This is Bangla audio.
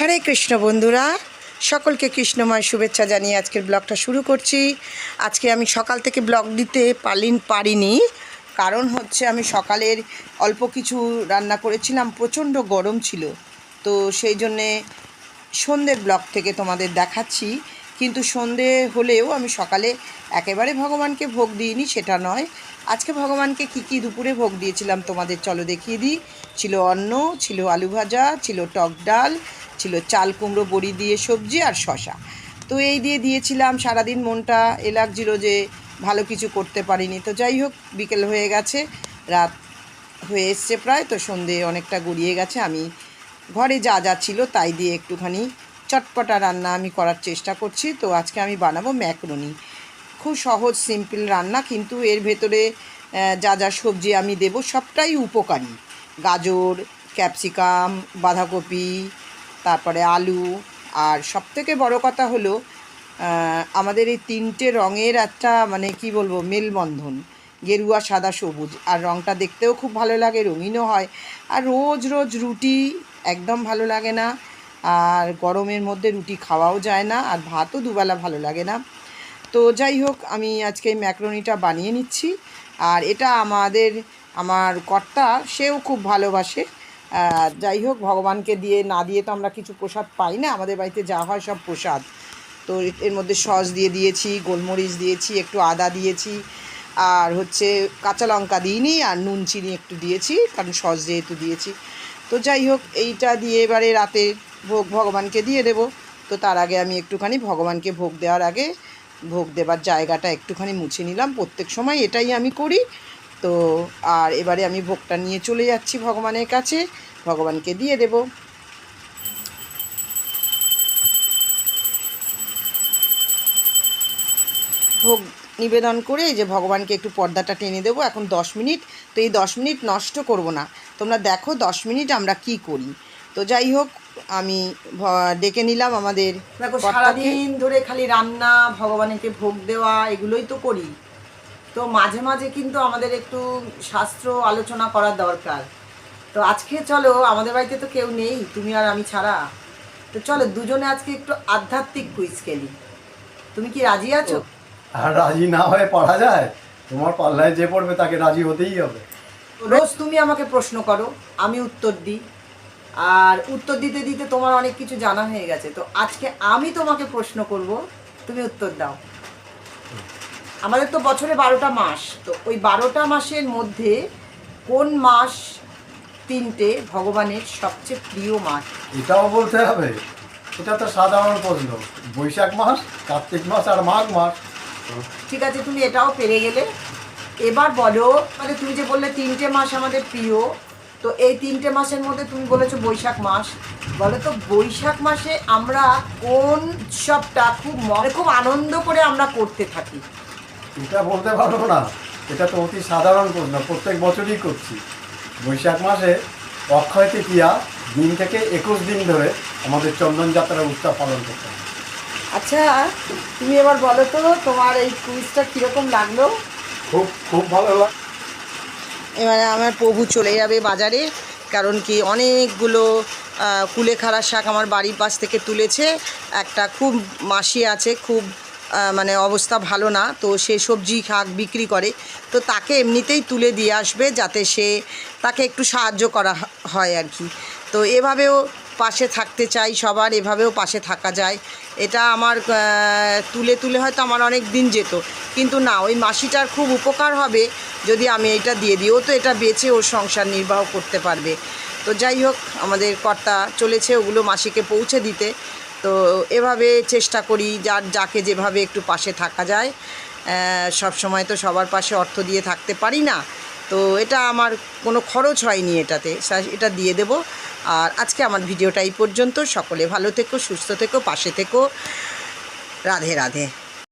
হরে কৃষ্ণ বন্ধুরা, সকলকে কৃষ্ণময় শুভেচ্ছা জানিয়ে আজকের ব্লগটা শুরু করছি। আজকে আমি সকাল থেকে ব্লগ দিতে পারিন পারিনি, কারণ হচ্ছে আমি সকালের অল্প কিছু রান্না করেছিলাম, প্রচণ্ড গরম ছিল। তো সেই জন্যে সন্ধ্যের ব্লগ থেকে তোমাদের দেখাচ্ছি, কিন্তু সন্ধে হলেও আমি সকালে একেবারে ভগবানকে ভোগ দিইনি, সেটা নয়। আজকে ভগবানকে কী কী দুপুরে ভোগ দিয়েছিলাম তোমাদের চলো দেখিয়ে দিই। ছিল অন্ন, ছিল আলু ভাজা, ছিল টক ডাল ছিল চাল, কুমড়ো, বড়ি দিয়ে সবজি আর শশা তো এই দিয়ে দিয়েছিলাম, সারাদিন মনটা এ লাগছিল যে ভালো কিছু করতে পারিনি। তো যাই হোক, বিকেল হয়ে গেছে, রাত হয়ে এসছে প্রায়, তো সন্ধে অনেকটা গড়িয়ে গেছে। আমি ঘরে যা যা ছিল তাই দিয়ে একটুখানি চটপটা রান্না আমি করার চেষ্টা করছি। তো আজকে আমি বানাবো ম্যাকরনি। খুব সহজ, সিম্পল রান্না, কিন্তু এর ভেতরে যা যা সবজি আমি দেব সবটাই উপকারী। গাজর, ক্যাপসিকাম, বাঁধাকপি তারপরে আলু, আর সবথেকে বড় কথা হলো আমাদের এই তিনটে রঙের একটা মানে কি বলব, মেলবন্ধন। গেরুয়া, সাদা, সবুজ। আর রঙটা দেখতেও খুব ভালো লাগে, রঙিনও হয়। আর রোজ রোজ রুটি একদম ভালো লাগে না। আর গরমের মধ্যে রুটি খাওয়াও যায় না, আর ভাতও দুবেলা ভালো লাগে না। তো যাই হোক, আমি আজকে এই ম্যাক্রোনিটা বানিয়ে নিচ্ছি। আর এটা আমাদের, আমার কর্তা, সেও খুব ভালোবাসে। যাই হোক, ভগবানকে দিয়ে না দিয়ে তো আমরা কিছু প্রসাদ পাই না। আমাদের বাড়িতে যা হয় সব প্রসাদ। তো এর মধ্যে সস দিয়ে দিয়েছি, গোলমরিচ দিয়েছি, একটু আদা দিয়েছি, আর হচ্ছে কাঁচা লঙ্কা দিইনি, আর নুন, চিনি একটু দিয়েছি, কারণ সস যেহেতু দিয়েছি। তো যাই হোক, এইটা দিয়ে এবারে রাতে ভোগ ভগবানকে দিয়ে দেবো। তো তার আগে আমি একটুখানি ভগবানকে ভোগ দেওয়ার আগে ভোগ দেবার জায়গাটা একটুখানি মুছে নিলাম। প্রত্যেক সময় এটাই আমি করি। তো আর এবারে আমি ভোগটা নিয়ে চলে যাচ্ছি ভগবানের কাছে। ভগবানকে দিয়ে দেব। ভোগ নিবেদন করে যে ভগবানকে একটু পর্দাটা টেনে দেবো। এখন দশ মিনিট। তো এই দশ মিনিট নষ্ট করব না। তোমরা দেখো দশ মিনিট আমরা কি করি। তো যাই হোক আমি ডেকে নিলাম আমাদের দেখো। সারাদিন ধরে খালি রান্না ভগবানকে ভোগ দেওয়া এগুলোই তো করি। তো মাঝে মাঝে কিন্তু আমাদের একটু শাস্ত্র আলোচনা করার দরকার। তো আজকে চলো আমাদের বাড়িতে তো কেউ নেই তুমি আর আমি ছাড়া। তো চলো দুজনে আজকে একটু আধ্যাত্মিক কুইজ খেলি। তুমি কি রাজি আছো? আর রাজি না হয়ে পড়া যায়? তোমার পাল্লায় যে পড়বে তাকে রাজি হতেই হবে। রোজ তুমি আমাকে প্রশ্ন করো আমি উত্তর দিই। আর উত্তর দিতে দিতে তোমার অনেক কিছু জানা হয়ে গেছে। তো আজকে আমি তোমাকে প্রশ্ন করব তুমি উত্তর দাও। আমাদের তো বছরে বারোটা মাস তো ওই বারোটা মাসের মধ্যে কোন মাস তিনটে ভগবানের সবচেয়ে প্রিয় মাস? এটাও বলতে হবে এটা তো সাধারণ প্রশ্ন। বৈশাখ মাস কার্তিক মাস আর মাঘ মাস। ঠিক আছে তুমি এটাও পেরে গেলে। এবার বলো মানে তুমি যে বললে তিনটে মাস আমাদের প্রিয় তো এই তিনটে মাসের মধ্যে তুমি বলেছ বৈশাখ মাস। বলো তো বৈশাখ মাসে আমরা কোন উৎসবটা খুব মানে খুব আনন্দ করে আমরা করতে থাকি? এটা বলতে পারব না। এটা তো অতি সাধারণ প্রশ্ন প্রত্যেক বছরই করছি। বৈশাখ মাসে অক্ষয় তৃতীয়া দিন থেকে একুশ দিন ধরে আমাদের চন্দন যাত্রার উৎসব পালন করতে হয়। আচ্ছা তুমি এবার বলো তো তোমার এই কুইজটা কীরকম লাগল? খুব খুব ভালো লাগে এবারে আমার প্রভু চলে যাবে বাজারে কারণ কি অনেকগুলো কুলেখাড়া শাক আমার বাড়ির পাশ থেকে তুলেছে। একটা খুব মাসি আছে খুব মানে অবস্থা ভালো না, তো সে সবজি শাক বিক্রি করে, তো তাকে এমনিতেই তুলে দিয়ে আসবে যাতে সে তাকে একটু সাহায্য করা হয় আর কি। তো এভাবেও পাশে থাকতে চাই সবার, এভাবেও পাশে থাকা যায়। এটা আমার তুলে তুলে হয়তো আমার অনেক দিন যেত, কিন্তু না, ওই মাসিটার খুব উপকার হবে যদি আমি এটা দিয়ে দিই। ও তো এটা বেচে ওর সংসার নির্বাহ করতে পারবে। তো যাই হোক, আমাদের কর্তা চলেছে, ওগুলো মাসিকে পৌঁছে দিতে। তো এভাবে চেষ্টা করি, যার, যাকে যেভাবে একটু পাশে থাকা যায়। সব সময় তো সবার পাশে অর্থ দিয়ে থাকতে পারি না। তো এটা আমার কোনো খরচ হয়নি এটাতে। এটা দিয়ে দেব। আর আজকে আমার ভিডিওটা এই পর্যন্ত। সকলে ভালো থেকো, সুস্থ থেকো, পাশে থেকো। রাধে রাধে।